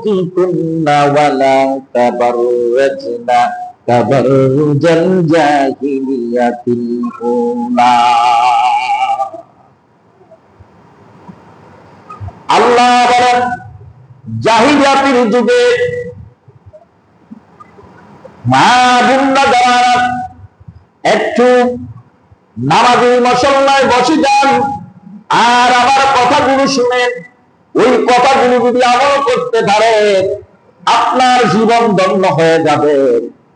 بيوتكن ولا تبرجن تبرج الجاهلية الأولى আল্লাহ বলেন জাহিলিয়াতের যুগে মা বুন্না যারা একটু নামাজি মশল্লায় বসে যান আর আমার কথাগুলো শুনে ওই কথাগুলো যদি আমল করতে পারে আপনার জীবন ধন্য হয়ে যাবে।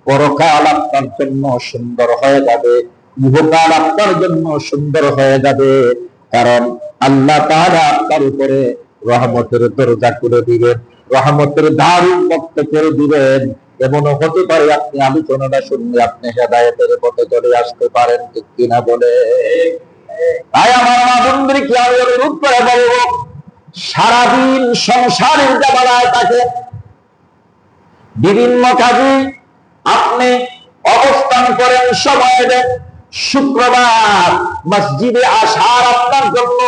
পরকাল আপনার জন্য সুন্দর হয়ে যাবে। ইহকাল আপনার জন্য সুন্দর হয়ে যাবে। কারণ আল্লাহ তাআলা আপনার উপরে রহমতের দরজা করে দিবেন, রহমতের দ্বার উন্মুক্ত করে দিবেন। এমনও হতে পারে আপনি আলোচনাটা শুনলে আপনি হেদায়তের পথে চলে আসতে পারেন, ঠিক কিনা বলে? তাই আমার মা বন্ধুকে আমি অনুরোধ করে বলব সারাদিন সংসারের জামালায় তাকে বিভিন্ন কাজে আপনি অবস্থান করেন সময় শুক্রবার মসজিদে আসার আপনার জন্য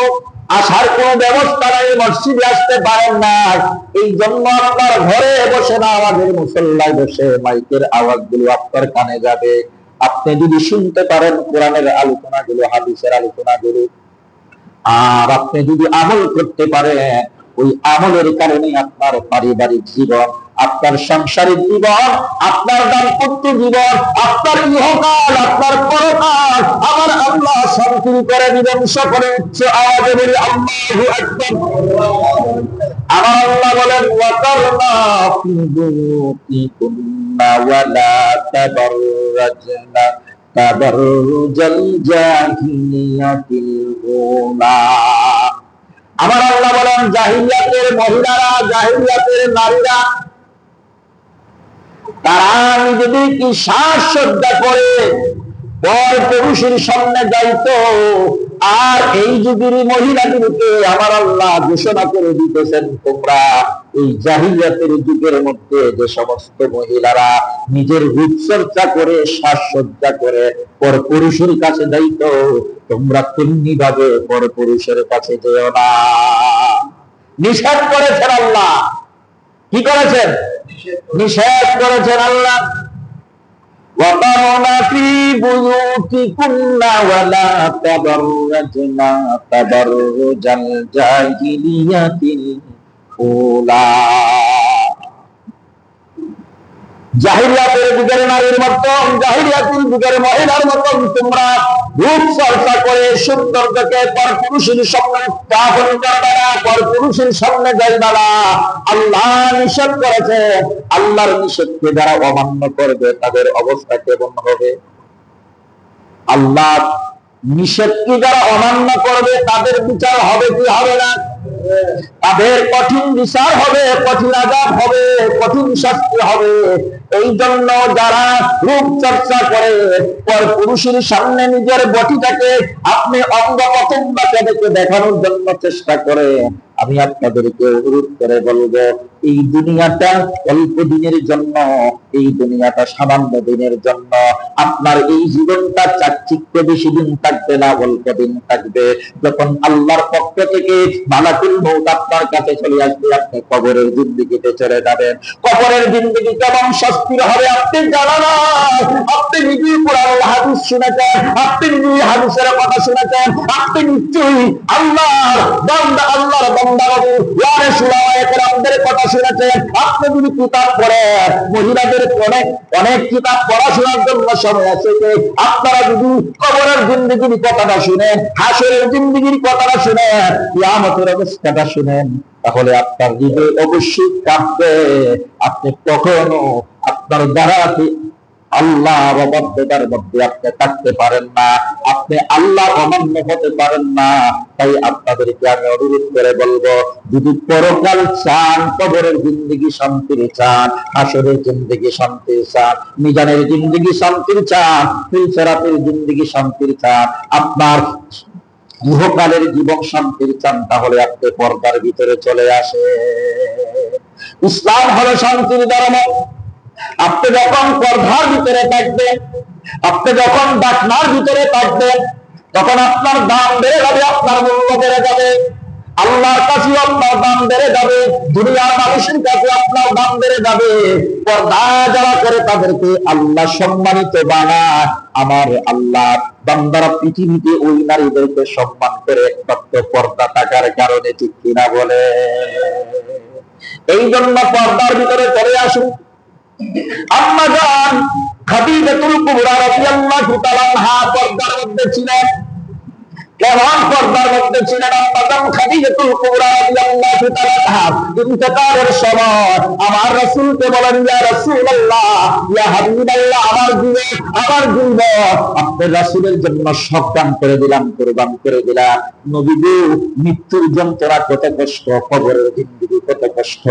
আসার কোন ব্যবস্থা নাই, মসজিদে আসতে পারেন না। এই জন্য আপনার ঘরে বসে না, আমাদের মুসল্লায় বসে মাইকের আওয়াজগুলো আপনার কানে যাবে। আপনি যদি শুনতে পারেন কোরআনের আলোচনাগুলো, হাদিসের আলোচনাগুলো আর আপনি যদি আমল করতে পারেন, ওই আমলের কারণে আপনার পারিবারিক জীবন, আপনার সাংসারিক জীবন, আপনার দাম্পত্য জীবন, আপনার ইহকাল, আপনার পরকাল, আমার আল্লাহ শান্তি করে দিবেন সকলে উচ্চ আওয়াজে বলি, আল্লাহু আমার আল্লাহ বলেন ওয়াকারনা ফি বুয়ুতিকুন্না ওয়ালা তাবাররাজনা তাবাররুজাল আমার আল্লাহ বলেন, জাহিলিয়াতের মহিলারা, জাহিলিয়াতের নারীরা, তারা করে পর পুরুষের সামনে যাইতো? আর এই যুগের মহিলাগুলোকে আমার আল্লাহ ঘোষণা করে দিতেছেন তোমরা। এই জাহিলিয়াতের যুগের মধ্যে যে সমস্ত মহিলারা নিজের রূপচর্চা করে সাজসজ্জা করে পর পুরুষের কাছে যাইতো তোমরা তেমনি ভাবে পর পুরুষের কাছে যেও না নিষেধ করেছেন আল্লাহ কি করেছেন নিষেধ করেছেন আল্লাহ وقرن في بيوتكن ولا تبرجن تبرج الجاهلية ফুলা আল্লাহর নিষেধকে যারা অমান্য করবে, তাদের অবস্থা কেমন হবে? আল্লাহ নিষেধকে যারা অমান্য করবে, তাদের বিচার হবে কি হবে না? তাদের কঠিন বিচার হবে, কঠিন আজাব হবে, কঠিন শাস্তি হবে। এই জন্য যারা রূপ চর্চা করে, পর পুরুষের সামনে নিজের বটিটাকে আপনি অঙ্গ প্রথম বাচ্চাদেরকে দেখানোর জন্য চেষ্টা করে। আমি আপনাদেরকে অনুরোধ করে বলব, এই দুনিয়াটা অল্প দিনের জন্য, এই দুনিয়াটা সামান্য দিনের জন্য। আপনার এই জীবনটা চাকচিক্য বেশি দিন থাকবে না, অল্প দিন থাকবে। যখন আল্লাহর পক্ষ থেকে মালাকুল মৌত আপনার কাছে চলে আসবে, আপনি কবরের জিন্দিগিতে চলে যাবেন। কবরের জিন্দিগি কেমন স্বস্তির হবে, আপনি জানা না। আপনি নিজেই কোরআন হাদিস শুনেছেন, আপনি কথা শুনেছেন, আপনি নিশ্চয়ই আল্লাহর আল্লাহর কথা শুনেছেন। আপনি যদি কিতাব মহিলাদের অনেক কিতাব পড়াশোনার জন্য সময় আছে আপনারা যদি কবরের জিন্দিগির কথাটা শুনেন, হাসরের জিন্দিগির কথাটা শুনেন, কিয়ামতের অবস্থাটা শুনেন, তাহলে আপনার হৃদয় অবশ্যই কাঁপবে। আপনি কখনো আপনার দ্বারা আল্লাহ অবাধ্যতার মধ্যে আপনি থাকতে পারেন না, আপনি আল্লাহ অমান্য হতে পারেন না। তাই আপনাদেরকে আমি অনুরোধ করে বলব, যদি পরকাল চান, কবরের জিন্দগি শান্তির চান আসরের জিন্দগি শান্তির চান, মিজানের জিন্দগি শান্তির চান ফিলসেরাতের জিন্দগি শান্তির চান, আপনার ইহকালের জীবন শান্তির চান, তাহলে আপনি পর্দার ভিতরে চলে আসে ইসলাম হলো শান্তির ধর্ম। আপনি যখন পর্দার ভিতরে থাকবেন, আপনি যখন ডাকনার ভিতরে থাকবেন, তখন আপনার দাম বেড়ে যাবে, আপনার মূল্য বেড়ে যাবে। আল্লাহর কাছে আপনার দাম বেড়ে যাবে, দুনিয়ার মানুষের কাছে আপনার দাম বেড়ে যাবে। পর্দা যারা করে তাদেরকে আল্লাহ সম্মানিত বানায়। আমার আল্লাহ বান্দারা পৃথিবীতে ওই নারীদেরকে সম্মান করে একমাত্র পর্দা থাকার কারণে ঠিক কিনা বলে? এই জন্য পর্দার ভিতরে চলে আসুন। আম্মা জান খাদিজাতুল কুবরা রাদিয়াল্লাহু তাআলা পর্দার মধ্যে ছিলেন। কেমন আমার জন্য সব মৃত্যুর যন্ত্রণা কত কষ্ট, কবরের জিন্দেগি কত কষ্ট।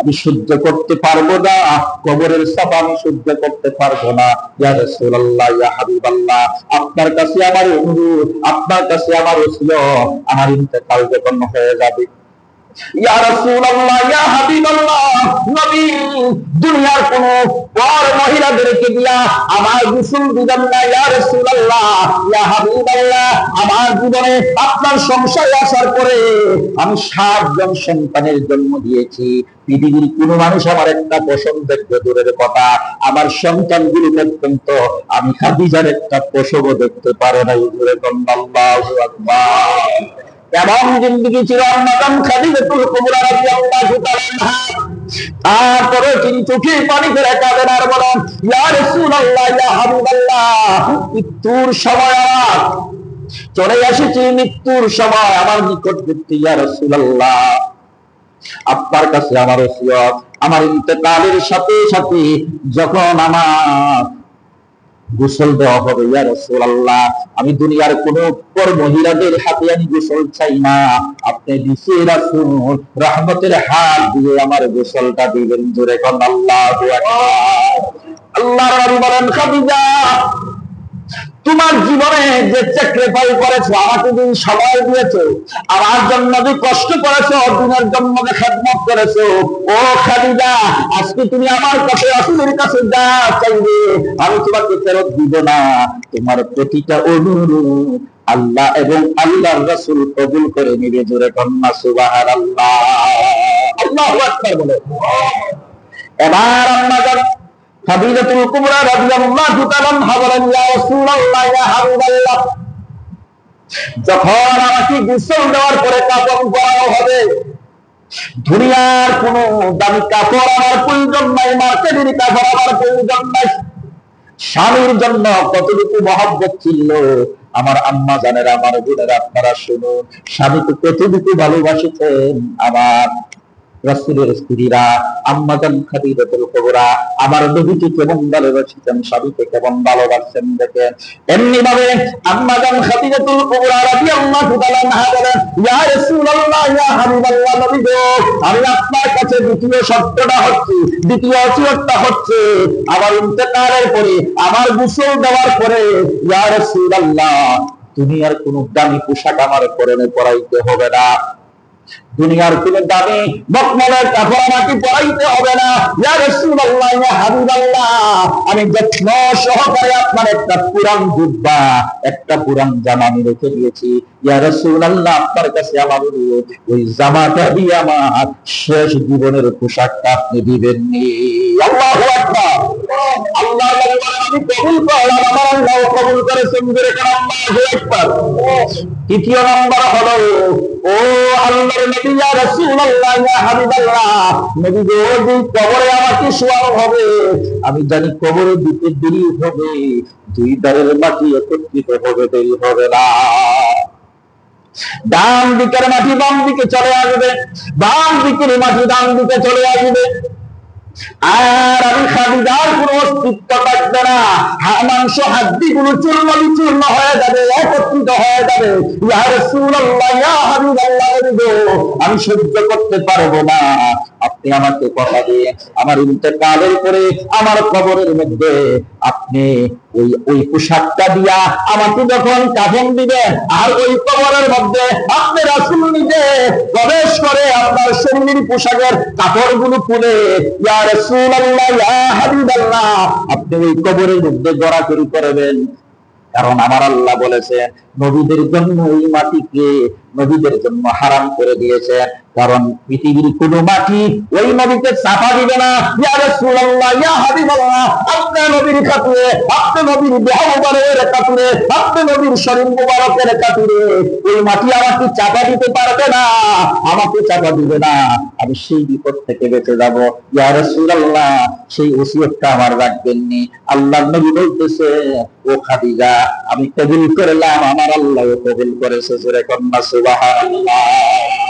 আমি সহ্য করতে পারব না, কবরের চাপ আমি সহ্য করতে পারব না। ইয়া রাসূলুল্লাহ, ইয়া হাবিবাল্লাহ, আপনার কাছে আমার অনুরোধ আপনার কাছে আমার ছিল আমার ইন্তেকাল যখন হয়ে যাবে। আমি সাতজন সন্তানের জন্ম দিয়েছি। পৃথিবীর কোন মানুষ আমার একটা পছন্দ দেখবে দূরের কথা, আমার সন্তান সন্তানগুলি পর্যন্ত আমি খাদিজার একটা প্রসব দেখতে পারে না এমন জিন্দগি ছিল তারপরে তিনি চোখে পানি ফেলে কাঁদেন মৃত্যুর সময় চলে এসেছি মৃত্যুর সময়, আমার নিকটবর্তী ইয়া রাসূলুল্লাহ। আপনার কাছে আমার আমার ইন্তেকালের সাথে সাথে যখন আমার গোসল দেওয়া হবে, ইয়া রাসূলুল্লাহ। আমি দুনিয়ার কোন পর মহিলাদের হাতে আমি গোসল চাই না। আপনি দিছে রাসূল, রহমতের হাত দিয়ে আমার গোসলটা দিবেন। জোরে কোন, আল্লাহু আকবার। আল্লাহ বলেন, খাদিজা তোমার জীবনে যে স্যাক্রিফাইস করেছ, আমাকে যে সময় দিয়েছ আমার জন্য যে কষ্ট করেছ দিনের জন্য যে খেদমত করেছ, ও খাদিজা, আজকে তুমি আমার কাছে আসলের কাছে যা চাইবে, আমি তোমাকে ফেরত দিব না। তোমার প্রতিটা অনুরোধ আল্লাহ এবং আল্লাহর রাসূল কবুল করে নিবে জোরে কন্যা, সুবহানাল্লাহ। আল্লাহু আকবার বলে। এবার জান ফাদিলাতুল কুবরা রাদিয়াল্লাহু তাআলা ইয়া রাসূলুল্লাহ, ইয়া হাবিবাল্লাহ, যখন আমাকে গোসল দেওয়ার পরে হবে, দুনিয়ার কোন দামি কাপড় আমার প্রয়োজন নাই, মার্কেটের কাপড় আমার প্রয়োজন নাই। স্বামীর জন্য কতটুকু মহব্বত ছিল? আমার আম্মা জানের, আমার বোনেরা, আপনারা শুনুন স্বামীকে কতটুকু ভালোবাসিতেন আমার রাসূলের স্ত্রীরা আম্মাজান খাদিজাতুল কুবরা, আমার নবীকে কেমন ভালোবাসতেন স্বামীকে কেমন ভালোবাসতেন দেখেন। এমনি ভাবে আম্মাজান খাদিজাতুল কুবরা রাদিয়াল্লাহু তাআলা আনহা বলেন, ইয়া রাসূলুল্লাহ, ইয়া হাবিবাল্লাহ নবী গো আমি আপনার কাছে দ্বিতীয় শর্তটা হচ্ছে, দ্বিতীয় অসিয়তটা হচ্ছে, আমার ইন্তেকালের পরে, আমার গোসল দেওয়ার পরে, ইয়া রাসূলুল্লাহ, তুমি আর কোন দামি পোশাক আমার পরনে পরাইতে হবে না। দুনিয়ার কোন দামি মকমলের কাপড় আমাকে পরাইতে হবে না। ইয়া রাসূলুল্লাহ, ইয়া হাবিবাল্লাহ, আমি যত্ন সহকারে আপনার একটা পুরান জুব্বা, একটা পুরান জামা আমি রেখে দিয়েছি। ইয়া রাসূলুল্লাহ, আপনার কাছে আমার অনুরোধ, ওই জামাটা দিয়ে আমার শেষ জীবনের পোশাকটা আপনি দিবেন নি আল্লাহু আকবার। আমি জানি কবরে দিতে দেরি হবে, দুই দাঁড়ের মাটি একত্রিত হবে, দেরি হবে না। ডান দিকের মাটি বাম দিকে চলে আসবে, বাম দিকের মাটি ডান দিকে চলে আসবে। আর আমি খাদিজার কোনো মাংস, হাড্ডি গুলো চূর্ণ হয়ে যাবে, একত্রিত হয়ে যাবে। আমি সহ্য করতে পারব না। আপনি আমাকে কথা দিয়ে আমার ইন্তেকালের পরে আমার কবরের মধ্যে আপনি ওই ওই পোশাকটা দিয়া আমাকে যখন কাফন দিবেন, আর ওই কবরের মধ্যে আপনি রাসূল নিজে প্রবেশ শরীরের পোশাকের খুলে রাসূলুল্লাহ, ইয়া হাবিবাল্লাহ আপনি ওই কবরের মধ্যে গড়াগড়ি করবেন। কারণ আমার আল্লাহ বলেছেন নবীদের জন্য এই মাটিকে নবীদের জন্য হারাম করে দিয়েছে। কারণ পৃথিবীর কোন মাটি ওই নবীকে চাপা দিবে না। ইয়া রাসূলুল্লাহ, ইয়া হাবিবাল্লাহ, আপনি নবীর খাতুরে, আপনি নবীর দেহ মুবারকের খাতুরে, আপনি নবীর শরীর মুবারকের ওই মাটি আমাকে চাপা দিতে পারবে না। আমাকে চাপা দিবে না। আমি সেই বিপদ থেকে বেঁচে যাব। সেই ওসিয়তটা আমার রাখবেননি আল্লাহ নবী বলতেছে, ও খাদিজা, আমি কবুল করলাম, আমার আল্লাহ কবুল করেছে, জোরে কন্যা, সুবহানাল্লাহ।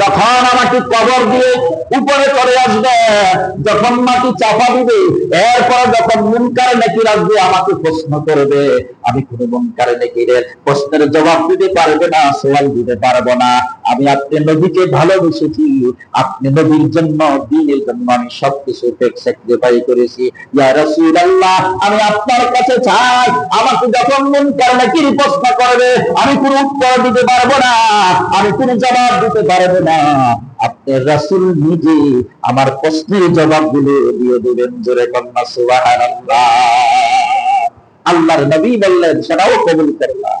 যখন আমাকে কবর দিয়ে উপরে চলে আসবে, যখন মাটি চাপা দিবে, এরপর যখন মুনকার নাকির আসবে, আমাকে প্রশ্ন করবে, আমি কোন মুনকার নাকিরের প্রশ্নের জবাব দিতে পারবে না, সওয়াল দিতে পারব না। আমি আপনি নবীকে ভালোবেসেছি, আপনি নবীর জন্য, দিনের জন্য আমি সবকিছু স্যাক্রিফাই করেছি। ইয়া রাসূলুল্লাহ, আমি আপনার কাছে চাই, আমাকে যখন মুনকার নাকির প্রশ্ন করবে, আমি কোন উত্তর দিতে পারব না, আমি কোন জবাব দিতে পারব না। আপনি রাসুল নিজে আমার প্রশ্নের জবাবগুলো দিয়ে দেবেন, জোরে কন্যা সুবাহ আল্লাহর নবী বললেন, সেটাও কবুল করলাম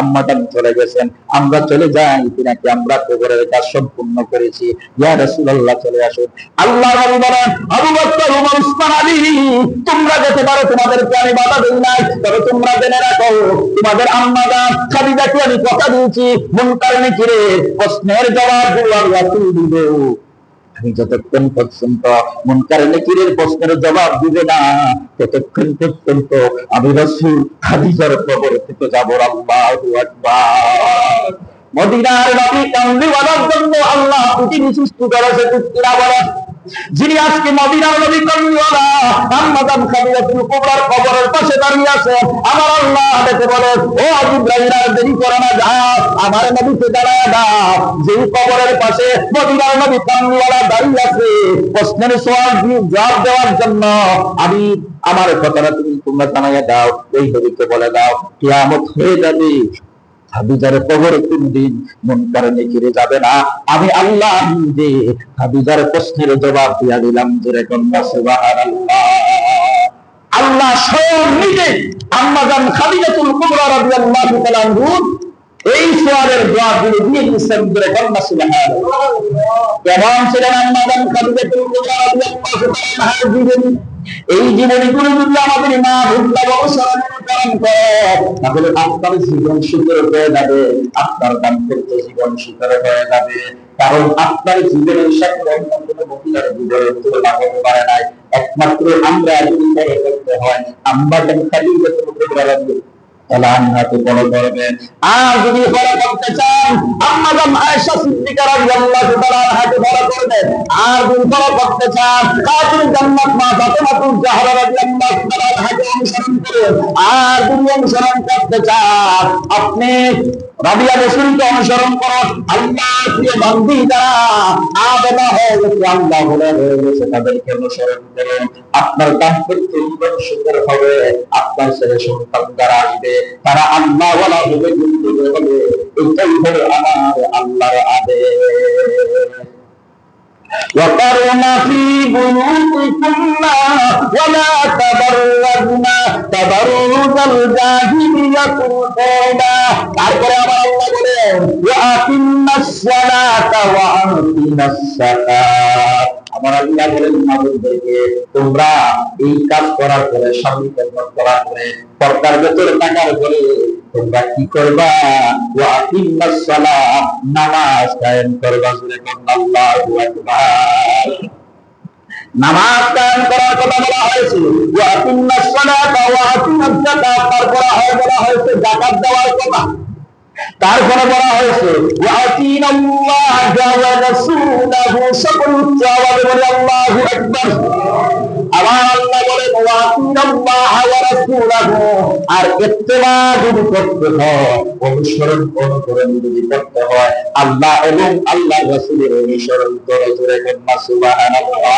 আম্মাদান চলে গেছেন। আমরা চলে যাই তিনাকে আমরা কবরের কাজ সম্পূর্ণ করেছি। ইয়া চলে আসুন। আল্লাহ তোমরা যেতে পারো, তোমাদেরকে আমি বাধা দেই নাই। তবে তোমরা জেনে রাখো, তোমাদের আম্মাদান খাদিজাকে আমি কথা দিয়েছি। মুনকার নাকিরে প্রশ্নের জবাব আমি রাসূল দিব। আমি যতক্ষণ পর্যন্ত মন কারণে কিরের প্রশ্নের জবাব দিবে না, ততক্ষণ পর্যন্ত আমি রাসূল খাদিজার থেকে যাব, আল্লাহু আকবার। মদিনার নবী কামলিওয়ালার জন্য আল্লাহ প্রতি বিশিষ্ট দরজে টুকরা বলেন যিনি আজকে মদিনার নবী কামলিওয়ালা আম্মাদাম খাদিজাতুল কুবরার কবরের পাশে দাঁড়িয়ে আছে আমার আল্লাহ ডেকে বলে ও আবু ইব্রাহিম দেরি করো না যাও আমার নবীকে দাঁড়ায় দাও, যেই কবরের পাশে মদিনার নবী কামলিওয়ালা দাঁড়িয়ে আছে, প্রশ্নের সওয়াল জবাব দেওয়ার জন্য আমি আমার কথাটা তুমি তোমরা জানাইয়া দাও, এই নবীকে বলে দাও, কিয়ামত হয়ে যাবে। হাবিজার কবর কোন দিন মন কারণে ঘিরে যাবে না? আমি আল্লাহ নিজে হাবিজার প্রশ্নের জবাব দিয়া দিলাম, জোরে কন্যা সুবহানাল্লাহ। আল্লাহ স্বয়ং নিজে আম্মাজান খাদিজাতুল কুবরা রাদিয়াল্লাহু তাআলা এই সোয়ালের জবাবগুলো দিয়ে দিয়েছেন, জোরে কন্যা সুবহানাল্লাহ। কেমন ছিলেন আম্মাজান খাদিজাতুল কুবরা রাদিয়াল্লাহু তাআলা জীবনী এই জীবনীগুলো যদি আমাদের মা ভুলটা অনুসরণ পালন করে তাহলে আপনার জীবন সুন্দর হয়ে যাবে, আপনার দাম্পত্য জীবন সুন্দর হয়ে যাবে। কারণ আপনার জীবনের সাথে অন্য কোনো মহিলার জীবনের তুলনা হতে পারে নাই। একমাত্র আমরা যদি করে করতে হয়, আমরা যেন খালি আল্লাহকে ফলো করবেন আর যদি বড় করতে চান আম্মাজাম আয়েশা সিদ্দিকা রাদিয়াল্লাহু তাআলা আনহাকে ফলো করবেন আর যদি ফলো করতে চান কাজুল জান্নাত মা ফাতেমাতুল জাহরা আর যদি অনুসরণ করতে চান আপনি রাবিয়া রসুলকে অনুসরণ করো আল্লাহ প্রিয় বান্ধি যারা আবেদা হয়ে গেছে আল্লাহ বলে হয়ে গেছে তাদেরকে অনুসরণ করুন আপনার দাম্পত্য জীবন সুন্দর হবে আপনার ছেলে সন্তান যারা আসবে তারা আল্লাহ বলা হবে কিন্তু হবে এটাই হলো আমার আল্লাহর আদেশ وقرن في بيوتكن ولا تبرجن তারপরে আমার আল্লাহ আমার আল্লাহ বলেন তোমরা এই কাজ করার পরে, স্বামী কর্ম করার পরে, পর্দার ভেতরে থাকার পরে, তোমরা কি করবা? ওয়া আকিমাস সালাত, নামাজ কায়েম করবা সুরে আল্লাহু আকবার। নামাজ কায়েম করার কথা বলা হয়েছে তারপর হয় বলা হয়েছে জাকাত দেওয়ার কথা। তারপরে বলা হয়েছে আল্লাহ আল্লাহু বলে আর ইত্তেবা যদি করতে হয়, অনুসরণ অনুকরণ যদি করতে হয়, আল্লাহ এবং আল্লাহ রাসূলের অনুসরণ করে জোরে সুবহানাল্লাহ